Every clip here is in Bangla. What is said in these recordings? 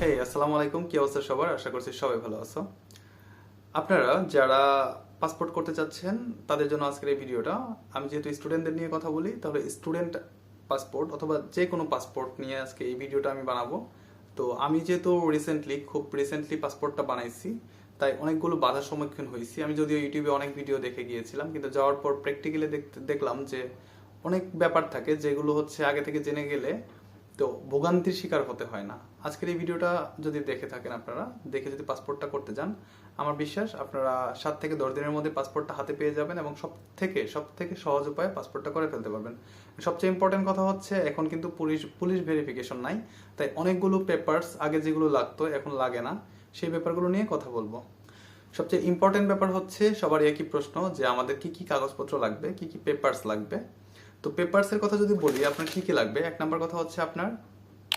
হে আসসালামু আলাইকুম। কি অবস্থা সবার? আশা করছি সবাই ভালো আছো। আপনারা যারা পাসপোর্ট করতে চাচ্ছেন, তাদের জন্য আজকের এই ভিডিওটা। আমি যেহেতু স্টুডেন্টদের নিয়ে কথা বলি, তাহলে স্টুডেন্ট পাসপোর্ট অথবা যে কোনো পাসপোর্ট নিয়ে আজকে এই ভিডিওটা আমি বানাবো। তো আমি যেহেতু রিসেন্টলি খুব রিসেন্টলি পাসপোর্টটা বানাইছি, তাই অনেকগুলো বাধার সম্মুখীন হয়েছি। আমি যদিও ইউটিউবে অনেক ভিডিও দেখে গিয়েছিলাম, কিন্তু যাওয়ার পর প্র্যাকটিক্যালি দেখতে দেখলাম যে অনেক ব্যাপার থাকে যেগুলো হচ্ছে আগে থেকে জেনে গেলে তো ভোগান্তির শিকার হতে হয় না। আজকের এই ভিডিওটা যদি দেখে থাকেন আপনারা, দেখে যদি পাসপোর্টটা করতে যান, আমার বিশ্বাস আপনারা সাত থেকে দশ দিনের মধ্যে পাসপোর্টটা হাতে পেয়ে যাবেন এবং সব থেকে সব থেকে সহজ উপায়ে পাসপোর্টটা করে ফেলতে পারবেন। সবচেয়ে ইম্পর্টেন্ট কথা হচ্ছে, এখন কিন্তু পুলিশ পুলিশ ভেরিফিকেশন নাই, তাই অনেকগুলো পেপারস আগে যেগুলো লাগতো, এখন লাগে না। সেই ব্যাপারগুলো নিয়ে কথা বলব। সবচেয়ে ইম্পর্টেন্ট ব্যাপার হচ্ছে সবার একই প্রশ্ন যে আমাদের কি কি কাগজপত্র লাগবে, কি কি পেপারস লাগবে। তো পেপারসের কথা যদি বলি, আপনার কী কী লাগবে? এক নম্বর কথা হচ্ছে আপনার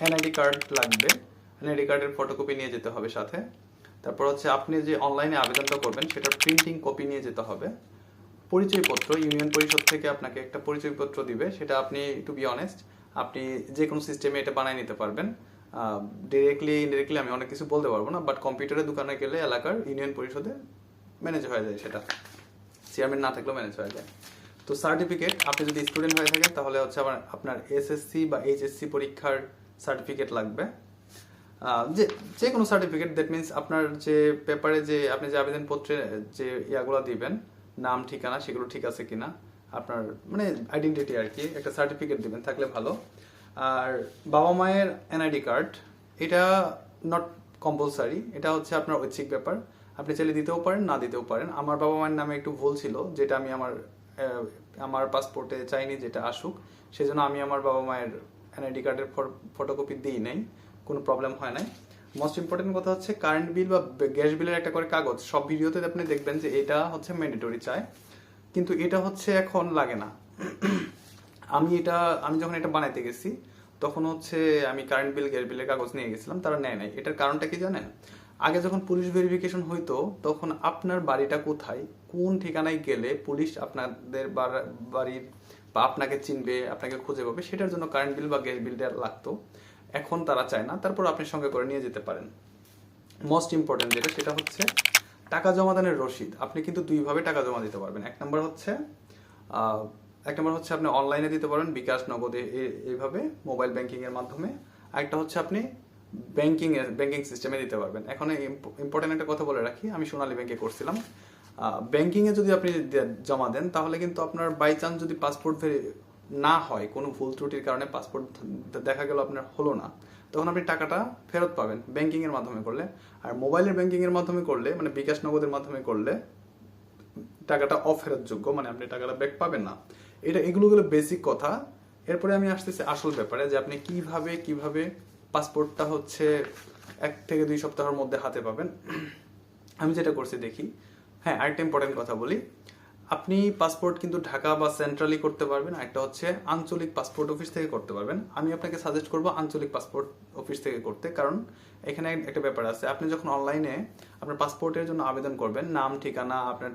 এনআইডি কার্ড লাগবে। এনআইডি কার্ডের ফটোকপি নিয়ে যেতে হবে সাথে। তারপর হচ্ছে আপনি যে অনলাইনে আবেদনটা করবেন, সেটার প্রিন্টিং কপি নিয়ে যেতে হবে। পরিচয়পত্র ইউনিয়ন পরিষদ থেকে আপনাকে একটা পরিচয়পত্র দিবে। সেটা আপনি টু বি অনেস্ট আপনি যে কোনো সিস্টেমে এটা বানিয়ে নিতে পারবেন। ডিরেক্টলি ইনডিরেক্টলি আমি অনেক কিছু বলতে পারব না বাট কম্পিউটারের দোকানে গেলে এলাকার ইউনিয়ন পরিষদে ম্যানেজ হয়ে যায় সেটা। চেয়ারম্যান না থাকলেও ম্যানেজ হয়ে যায়। তো সার্টিফিকেট আপনি যদি স্টুডেন্ট হয়ে থাকেন, তাহলে হচ্ছে আবার আপনার এসএসসি বা এইচএসসি পরীক্ষার সার্টিফিকেট লাগবে। যে যে কোনো সার্টিফিকেট দ্যাট মিনস আপনার যে পেপারে যে আপনি যে আবেদনপত্রে যে ইয়াগুলো দিবেন, নাম, ঠিকানা, সেগুলো ঠিক আছে কিনা, আপনার মানে আইডেন্টিটি আর কি, একটা সার্টিফিকেট দিবেন, থাকলে ভালো। আর বাবা মায়ের এনআইডি কার্ড এটা নট কম্পালসারি এটা হচ্ছে আপনার ঐচ্ছিক ব্যাপার। আপনি চাইলে দিতেও পারেন, না দিতেও পারেন। আমার বাবা মায়ের নামে একটু ভুল ছিল, যেটা আমি আমার আমার পাসপোর্টে চাইনি যেটা আসুক, সেজন্য আমি আমার বাবা মায়ের এনআইডি কার্ডের ফটোকপি দিই নাই, কোনো প্রবলেম হয় নাই। মোস্ট ইম্পর্টেন্ট কথা হচ্ছে কারেন্ট বিল বা গ্যাস বিলের একটা করে কাগজ, সব ভিডিওতে আপনি দেখবেন যে এটা হচ্ছে ম্যান্ডেটরি চায় কিন্তু এটা হচ্ছে এখন লাগে না। আমি এটা, আমি যখন এটা বানাইতে গেছি, তখন হচ্ছে আমি কারেন্ট বিল গ্যাস বিলের কাগজ নিয়ে গেছিলাম, তারা নেয় নাই। এটার কারণটা কি জানেন? আগে যখন পুলিশ ভেরিফিকেশন হইতো, তখন আপনার বাড়িটা কোথায়, কোন ঠিকানায় গেলে পুলিশ আপনাদের বাড়া- বাড়ির বা আপনাকে চিনবে, আপনাকে খুঁজে পাবে, সেটার জন্য কারেন্ট বিল বা গ্যাস বিলটা লাগতো। এখন তারা চায় না, তারপর আপনি সঙ্গে করে নিয়ে যেতে পারেন। মোস্ট ইম্পর্টেন্ট যেটা, সেটা হচ্ছে টাকা জমা দানের রসিদ। আপনি কিন্তু দুইভাবে টাকা জমা দিতে পারবেন। এক নম্বর হচ্ছে এক নম্বর হচ্ছে আপনি অনলাইনে দিতে পারবেন বিকাশ, নগদে এইভাবে মোবাইল ব্যাংকিংয়ের মাধ্যমে। আরেকটা হচ্ছে আপনি ব্যাংকিং ব্যাংকিং সিস্টেমে দিতে পারবেন। এখন ইম্পর্টেন্ট একটা কথা বলে রাখি, আমি সোনালী ব্যাংকে করছিলাম। ব্যাংকিং এ যদি আপনি জমা দেন, তাহলে কিন্তু আপনার বাই চান্স যদি পাসপোর্ট না হয়, কোনো ভুল ত্রুটির কারণে পাসপোর্ট দেখা গেল আপনার হলো না, তখন আপনি টাকাটা ফেরত পাবেন ব্যাংকিং এর মাধ্যমে করলে। আর মোবাইলের ব্যাংকিং এর মাধ্যমে করলে মানে বিকাশ নগদের মাধ্যমে করলে, টাকাটা অফেরত যোগ্য মানে আপনি টাকাটা ব্যাক পাবেন না। এটা এগুলো হলো বেসিক কথা। এরপরে আমি আসতেছি আসল ব্যাপারে, যে আপনি কীভাবে কীভাবে পাসপোর্টটা হচ্ছে এক থেকে দুই সপ্তাহের মধ্যে হাতে পাবেন। আমি যেটা করছি, দেখি। হ্যাঁ আরেকটা ইম্পর্টেন্ট কথা বলি। আপনি পাসপোর্ট কিন্তু ঢাকা বা সেন্ট্রালি করতে পারবেন একটা হচ্ছে আঞ্চলিক পাসপোর্ট অফিস থেকে করতে পারবেন। আমি আপনাকে সাজেস্ট করব আঞ্চলিক পাসপোর্ট অফিস থেকে করতে, কারণ এখানে একটা ব্যাপার আছে। আপনি যখন অনলাইনে আপনার পাসপোর্টের জন্য আবেদন করবেন, নাম, ঠিকানা, আপনার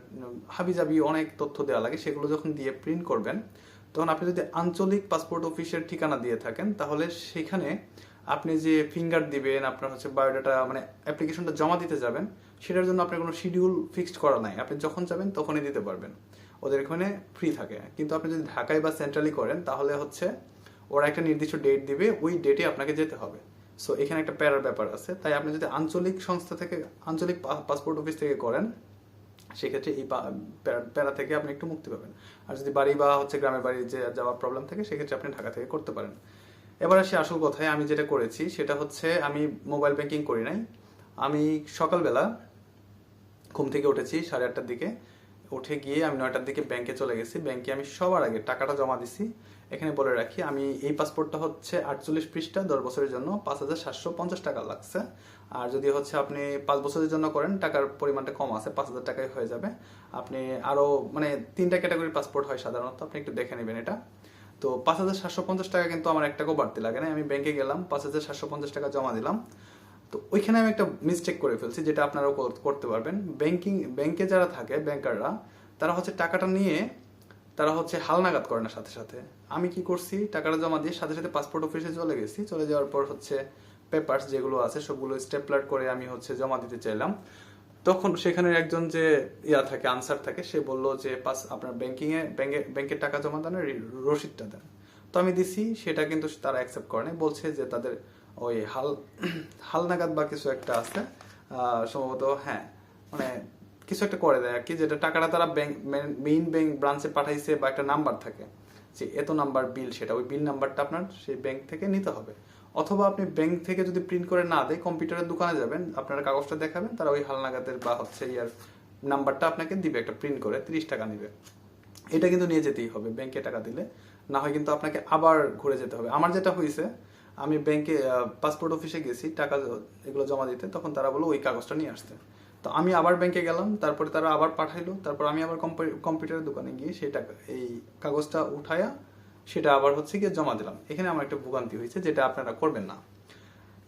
হাবিজাবি অনেক তথ্য দেওয়া লাগে, সেগুলো যখন দিয়ে প্রিন্ট করবেন, তখন আপনি যদি আঞ্চলিক পাসপোর্ট অফিসের ঠিকানা দিয়ে থাকেন, তাহলে সেখানে আপনি যে ফিঙ্গার দিবেন, আপনার হচ্ছে বায়োডাটা মানে অ্যাপ্লিকেশনটা জমা দিতে যাবেন, সেটার জন্য আপনার কোনো শিডিউল ফিক্সড করা নাই। আপনি যখন যাবেন, তখনই দিতে পারবেন। ওদের এখানে ফ্রি থাকে। কিন্তু আপনি যদি ঢাকায় বা সেন্ট্রালি করেন, তাহলে হচ্ছে ওরা একটা নির্দিষ্ট ডেট দিবে, ওই ডেটে আপনাকে যেতে হবে। সো এখানে একটা প্যারার ব্যাপার আছে। তাই আপনি যদি আঞ্চলিক সংস্থা থেকে, আঞ্চলিক পাসপোর্ট অফিস থেকে করেন, সেক্ষেত্রে এই প্যারা থেকে আপনি একটু মুক্তি পাবেন। আর যদি বাড়ি বা হচ্ছে গ্রামের বাড়ি যে যাওয়ার প্রবলেম থাকে, সেক্ষেত্রে আপনি ঢাকা থেকে করতে পারেন। এবার আসি আসল কথায়, আমি যেটা করেছি সেটা হচ্ছে আমি মোবাইল ব্যাংকিং করি নাই। আমি সকালবেলা ঘুম থেকে উঠেছি সাড়ে আটটার দিকে। উঠে গিয়ে আমি নয়টার দিকে ব্যাংকে চলে গেছি। ব্যাংকে আমি সবার আগে টাকাটা জমা দিছি। এখানে বলে রাখি, আমি এই পাসপোর্টটা হচ্ছে আটচল্লিশ পৃষ্ঠা, দশ বছরের জন্য পাঁচ হাজার সাতশো পঞ্চাশ টাকা লাগছে। আর যদি হচ্ছে আপনি পাঁচ বছরের জন্য করেন, টাকার পরিমাণটা কম আছে, পাঁচ হাজার টাকায় হয়ে যাবে। আপনি আরও মানে তিনটা ক্যাটাগরির পাসপোর্ট হয় সাধারণত, আপনি একটু দেখে নেবেন এটা। তো পাঁচ হাজার সাতশো পঞ্চাশ টাকা কিন্তু আমার এক টাকাও বাড়তি লাগে না আমি ব্যাংকে গেলাম, পাঁচ হাজার সাতশো পঞ্চাশ টাকা জমা দিলাম। তো ওইখানে আমি একটা মিস্টেক করে ফেলছি, যেটা আপনারাও করতে পারবেন। ব্যাংকিং ব্যাংকে যারা থাকে ব্যাংকাররা তারা হচ্ছে টাকাটা নিয়ে তারা হচ্ছে হালনাগাদ করে না সাথে সাথে। আমি কি করছি, টাকাটা জমা দিয়ে সাথে সাথে পাসপোর্ট অফিসে চলে গেছি, চলে যাওয়ার পর হচ্ছে পেপারস যেগুলো আছে, সবগুলো স্টেপলার করে আমি হচ্ছে জমা দিতে চাইলাম। তখন সেখানে একজন যে ইয়া থাকে আনসার থাকে, সে বলল যে, পাস, আপনার ব্যাংকিং এ ব্যাংকে ব্যাংকের টাকা জমা দেন রসিদটা দেন। তো আমি দিছি, সেটা কিন্তু তারা অ্যাকসেপ্ট করে নাই। বলছে যে, তাদের ওই হাল হালনাগাদ বা কিছু একটা আছে। সম্ভবত হ্যাঁ মানে কিছু একটা করে দেয় আর কি, যেটা টাকাটা তারা ব্যাংক মেইন ব্যাংক ব্রাঞ্চে পাঠাইছে বা একটা নাম্বার থাকে। যে, এত নাম্বার বিল সেটা ওই বিল নাম্বারটা আপনার সেই ব্যাংক থেকে নিতে হবে। অথবা আপনি ব্যাংক থেকে যদি প্রিন্ট করে না দেয় কম্পিউটারের দোকানে যাবেন, আপনারা কাগজটা দেখাবেন, তারা ওই হালনাগাদের বা হচ্ছে ইয়ার নাম্বারটা আপনাকে দিবে, একটা প্রিন্ট করে, তিরিশ টাকা নিবে। এটা কিন্তু নিয়ে যেতেই হবে ব্যাংকে টাকা দিলে। না হয় কিন্তু আপনাকে আবার ঘুরে যেতে হবে। আমার যেটা হয়েছে আমি ব্যাংকে পাসপোর্ট অফিসে গেছি, টাকা এগুলো জমা দিতে, তখন তারা বলো ওই কাগজটা নিয়ে আসতে। তো আমি আবার ব্যাংকে গেলাম, তারপরে তারা আবার পাঠাইলো, তারপর আমি আবার কম্পিউটারের দোকানে গিয়ে সেই টাকা, এই কাগজটা উঠায়া সেটা আবার হচ্ছে গিয়ে জমা দিলাম। এখানে আমার একটা ভোগান্তি হয়েছে যেটা আপনারা করবেন না।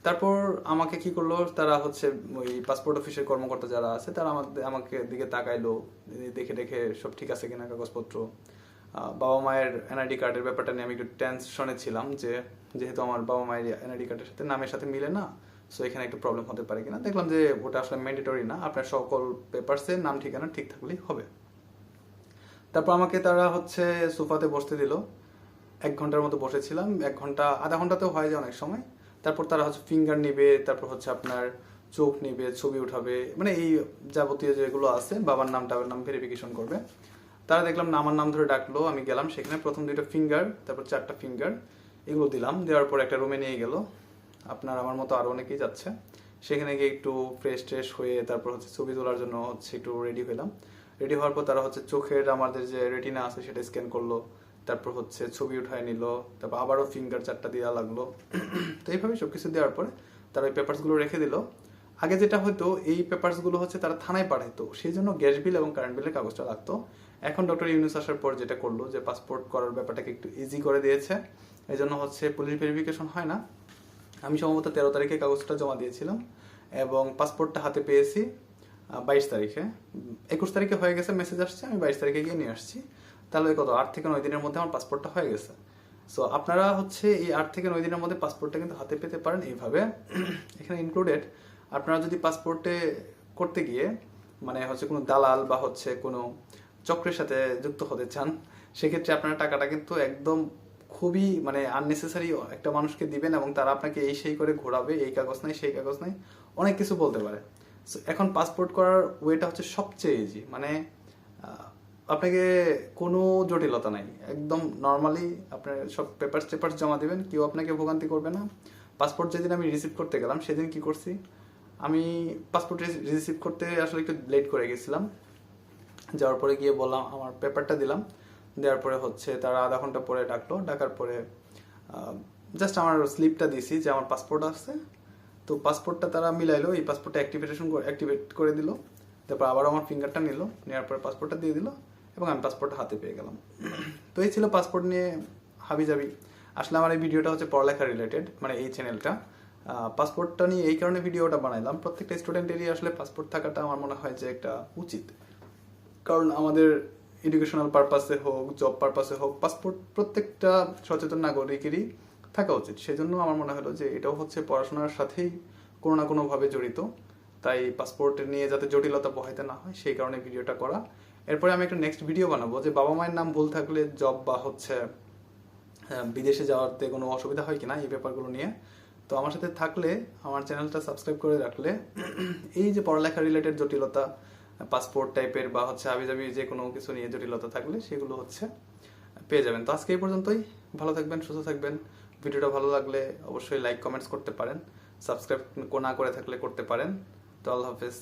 তারপর আমাকে কি করল? তারা হচ্ছে ওই পাসপোর্ট অফিসের কর্মকর্তা যারা আছে, তারা আমাদের আমাকে দিকে তাকাইলো। দেখে দেখে সব ঠিক আছে কিনা কাগজপত্র। বাবা মায়ের এনআইডি কার্ডের ব্যাপারটা নিয়ে আমি একটু টেনশনে ছিলাম যে, যেহেতু আমার বাবা মায়ের এনআইডি কার্ডের সাথে নামের সাথে মিলে না সো এখানে একটু প্রবলেম হতে পারে কিনা। দেখলাম যে ওটা আসলে ম্যান্ডেটরি না। আপনার সকল পেপারসে নাম, ঠিকানা ঠিক থাকলেই হবে। তারপর আমাকে তারা হচ্ছে সোফাতে বসতে দিল। এক ঘণ্টার মতো বসেছিলাম, এক ঘণ্টা, আধা ঘন্টাতেও হয় যায় অনেক সময়। তারপর তারা হচ্ছে ফিঙ্গার নিবে, তারপর হচ্ছে আপনার চোখ নিবে, ছবি উঠাবে মানে এই যাবতীয় যেগুলো আছে, বাবার নাম, টাবার নাম ভেরিফিকেশন করবে। তারা দেখলাম না, আমার নাম ধরে ডাকলো, আমি গেলাম, সেখানে প্রথম দুইটা ফিঙ্গার তারপর চারটা ফিঙ্গার এগুলো দিলাম, দেওয়ার পর একটা রুমে নিয়ে গেল। আপনার আমার মতো আরও অনেকেই যাচ্ছে। সেখানে গিয়ে একটু ফ্রেশ ট্রেশ হয়ে তারপর হচ্ছে ছবি তোলার জন্য হচ্ছে একটু রেডি হলাম। রেডি হওয়ার পর তারা হচ্ছে চোখের আমাদের যে রেটিনা আছে, সেটা স্ক্যান করল। তারপর হচ্ছে ছবি উঠায় নিল, তারপর আবারও ফিঙ্গার চারটা দেওয়া লাগল। তো এইভাবে সবকিছু দেওয়ার পরে তারা ওই পেপারসগুলো রেখে দিল। আগে যেটা হতো এই পেপারসগুলো হচ্ছে তারা থানায় পাঠাইতো। সেই জন্য গ্যাস বিল এবং কারেন্ট বিলের কাগজটা লাগতো। এখন ডক্টর ইউনুস আসার পর যেটা করল যে পাসপোর্ট করার ব্যাপারটাকে একটু ইজি করে দিয়েছে। এই জন্য হচ্ছে পুলিশ ভেরিফিকেশন হয় না। আমি সম্ভবত তেরো তারিখে কাগজটা জমা দিয়েছিলাম এবং পাসপোর্টটা হাতে পেয়েছি বাইশ তারিখে। একুশ তারিখে হয়ে গেছে মেসেজ আসছে, আমি বাইশ তারিখে গিয়ে নিয়ে আসছি। তাহলে কত আট থেকে নয় দিনের মধ্যে আমার পাসপোর্টটা হয়ে গেছে। সো আপনারা হচ্ছে এই আট থেকে নয় দিনের মধ্যে পাসপোর্টটা কিন্তু হাতে পেতে পারেন এইভাবে। এখানে ইনক্লুডেড আপনারা যদি পাসপোর্টে করতে গিয়ে মানে হচ্ছে কোনো দালাল বা হচ্ছে কোনো চক্রের সাথে যুক্ত হতে চান সেক্ষেত্রে আপনারা টাকাটা কিন্তু একদম খুবই মানে আননেসেসারি একটা মানুষকে দিবেন এবং তারা আপনাকে এই সেই করে ঘোরাবে এই কাগজ নাই সেই কাগজ নাই অনেক কিছু বলতে পারে। So, এখন পাসপোর্ট করার ওয়েটা হচ্ছে সবচেয়ে ইজি মানে আপনাকে কোনো জটিলতা নাই। একদম নর্মালি আপনার সব পেপার টেপার জমা দিবেন, কেউ আপনাকে ভোগান্তি করবে না। পাসপোর্ট যেদিন আমি রিসিভ করতে গেলাম, সেদিন কি করছি? আমি পাসপোর্ট রিসিভ করতে আসলে একটু লেট করে গেছিলাম। যাওয়ার পরে গিয়ে বললাম, আমার পেপারটা দিলাম। দেওয়ার পরে হচ্ছে তারা আধা ঘণ্টা পরে ডাকলো। ডাকার পরে জাস্ট আমার স্লিপটা দিছি যে আমার পাসপোর্ট আছে। তো পাসপোর্টটা তারা মিলাইলো, এই পাসপোর্টটা অ্যাক্টিভেশন অ্যাক্টিভেট করে দিল। তারপর আবার আমার ফিঙ্গারটা নিল। নেওয়ার পরে পাসপোর্টটা দিয়ে দিল। এবং আমি পাসপোর্টটা হাতে পেয়ে গেলাম। তো এই ছিল পাসপোর্ট নিয়ে হাবি যাবি আসলে আমার এই ভিডিওটা হচ্ছে পড়ালেখা রিলেটেড মানে এই চ্যানেলটা পাসপোর্টটা নিয়ে এই কারণে ভিডিওটা বানাইলাম। প্রত্যেকটা স্টুডেন্টেরই আসলে পাসপোর্ট থাকাটা আমার মনে হয় যে একটা উচিত। কারণ আমাদের এডুকেশনাল পারপাসে হোক জব পারপাসে হোক পাসপোর্ট প্রত্যেকটা সচেতন নাগরিকেরই থাকা উচিত। সেজন্য আমার মনে হলো যে এটাও হচ্ছে পড়াশোনার সাথেই কোনো না কোনোভাবে জড়িত। তাই পাসপোর্ট নিয়ে যাতে জটিলতা পোহাইতে না হয়, সেই কারণে ভিডিওটা করা। এরপরে আমি একটা নেক্সট ভিডিও বানাবো যে বাবা মায়ের নাম ভুল থাকলে জব বা হচ্ছে বিদেশে যাওয়াতে কোনো অসুবিধা হয় কিনা এই ব্যাপারগুলো নিয়ে। তো আমার সাথে থাকলে, আমার চ্যানেলটা সাবস্ক্রাইব করে রাখলে, এই যে পড়ালেখা রিলেটেড জটিলতা পাসপোর্ট টাইপের বা হচ্ছে আবিজাবি যে কোনো কিছু নিয়ে জটিলতা থাকলে সেগুলো হচ্ছে পেয়ে যাবেন। তো আজকে এই পর্যন্তই। ভালো থাকবেন, সুস্থ থাকবেন। ভিডিওটা ভালো লাগলে অবশ্যই লাইক কমেন্টস করতে পারেন। সাবস্ক্রাইব না করে থাকলে করতে পারেন। তো আল্লাহ হাফেজ।